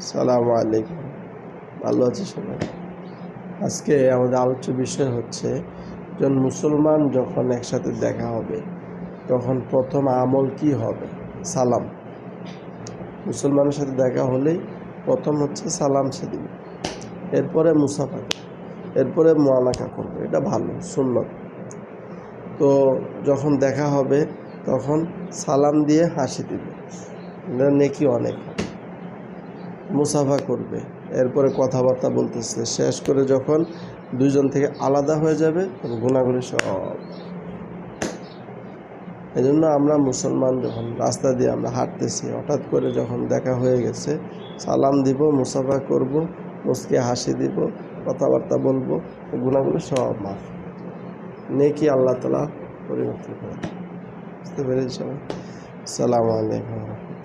সালামু আলাইকুম। ভালো আছে সবাই? আজকে আমাদের আলোচ্য বিষয় হচ্ছে, একজন মুসলমান যখন একসাথে দেখা হবে, তখন প্রথম আমল কি হবে? সালাম। মুসলমানের সাথে দেখা হলেই প্রথম হচ্ছে সালাম সে এরপরে মুসাফা এরপরে মোয়ানাকা করবে। এটা ভালো, সুন্নত। তো যখন দেখা হবে, তখন সালাম দিয়ে হাসি দিবে। এটা নেকি অনেক। মুসাফা করবে। এরপরে কথাবার্তা বলতেছে। শেষ করে যখন দুইজন থেকে আলাদা হয়ে যাবে গুণাগুলি সব। এই জন্য আমরা মুসলমান যখন রাস্তা দিয়ে আমরা হাঁটতেছি, হঠাৎ করে যখন দেখা হয়ে গেছে, সালাম দিব, মুসাফা করব, মুসকে হাসি দিব, কথাবার্তা বলব গুণাগুলি সব মাফ। নেকি আল্লাহ তালা পরিবর্তন করে বুঝতে পেরেছি সবাই সালামু আলাইকুম।